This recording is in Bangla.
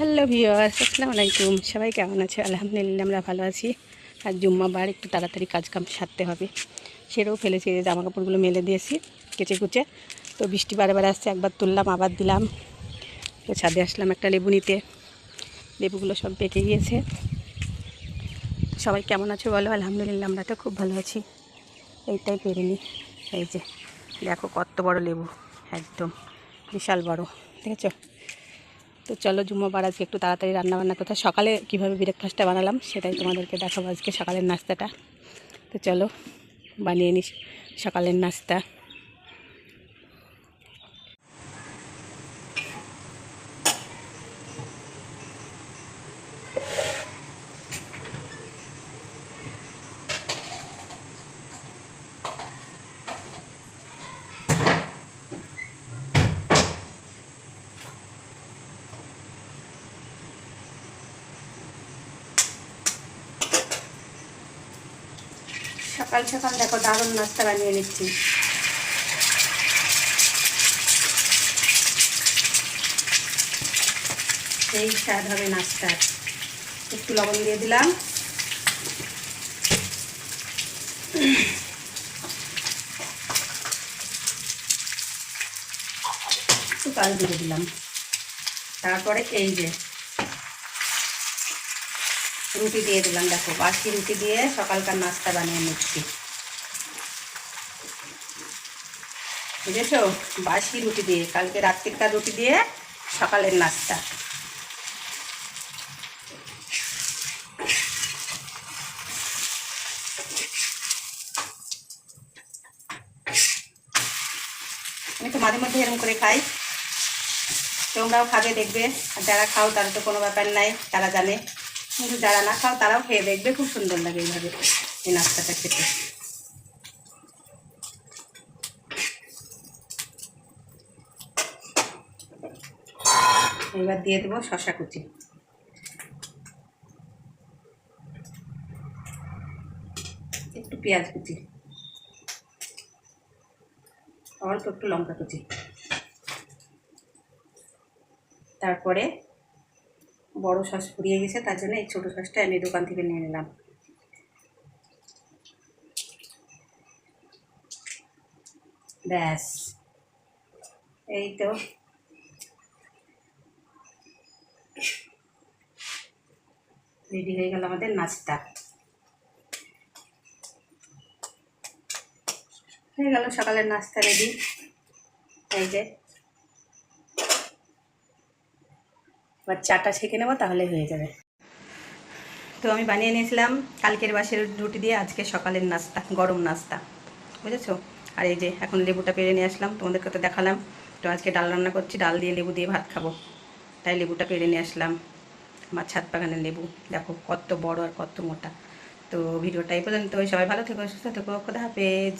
হ্যালো ভিওয়ার্স আসসালামু আলাইকুম। সবাই কেমন আছে? আলহামদুলিল্লাহ, আমরা ভালো আছি। আর জুম্মা বার একটু তাড়াতাড়ি কাজ কাম সারতে হবে। সেটাও ফেলেছি যে জামা কাপড়গুলো মেলে দিয়েছি, কেচে কুচে। তো বৃষ্টি বারে বারে আসছে, একবার তুললাম, আবার দিলাম। তো ছাদে আসলাম একটা লেবু নিতে। লেবুগুলো সব পেকে গিয়েছে। সবাই কেমন আছো বলো? আলহামদুলিল্লাহ, আমরা তো খুব ভালো আছি। এইটাই পেরিনি এই যে, দেখো কত বড় লেবু, একদম বিশাল বড়। ঠিক আছে তো চলো জুম্মাবার আজকে একটু তাড়াতাড়ি রান্নাবান্না করতে সকালে কীভাবে ব্রেকফাস্টটা বানালাম সেটাই তোমাদেরকে দেখাবো আজকে সকালের নাস্তাটা। তো চলো, বানিয়ে নিস সকালের নাস্তা। সকাল সকাল দেখো দারুণ নাস্তা বানিয়ে নিচ্ছি। সেই স্বাদ হবে নাস্তার। একটু লবণ দিয়ে দিলাম। একটু কাল দিয়ে দিলাম। তারপরে এই যে রুটি দিয়ে দিলাম, দেখো। বাসি রুটি দিয়ে সকালকার নাস্তা বানিয়ে নিচ্ছি। বুঝেছ? বাসি রুটি দিয়ে, কালকে রাত্রিকার রুটি দিয়ে সকালের নাস্তা। আমি তো মাঝে মধ্যে এরকম করে খাই। তোমরাও খাবে, দেখবে। আর যারা খাও তারা তো কোনো ব্যাপার নাই, তারা জানে। কিন্তু যারা না খাও, তারাও খেয়ে দেখবে, খুব সুন্দর লাগে এইভাবে এই নাস্তাটা খেতে। এবার দিয়ে দেবো শশা কুচি। একটু পেঁয়াজ কুচি। অল্প একটু লঙ্কা কুচি। তারপরে বড় সস ফুরিয়ে গেছে, তার জন্য এই ছোটো সসটা আমি দোকান থেকে নিয়ে নিলাম। ব্যাস, এই তো। রেডি হয়ে গেল আমাদের নাস্তা। হয়ে গেল সকালের নাস্তা রেডি। এই যে। এবার চাটা ছেঁকে নেব, তাহলে হয়ে যাবে। তো আমি বানিয়ে নিয়েছিলাম কালকের বাসের রুটি দিয়ে, আজকে সকালের নাস্তা, গরম নাস্তা। বুঝেছ? আর এই যে এখন লেবুটা পেরে নিয়ে আসলাম, তোমাদেরকে তো দেখালাম। তো আজকে ডাল রান্না করছি, ডাল দিয়ে লেবু দিয়ে ভাত খাব। তাই লেবুটা পেরে নিয়ে আসলাম, আমার ছাদ বাগানের লেবু। দেখো কত বড় আর কত মোটা। তো ভিডিওটা এই পর্যন্ত সবাই ভালো থেকো, সুস্থ থেকো, খোদা হাফেজ।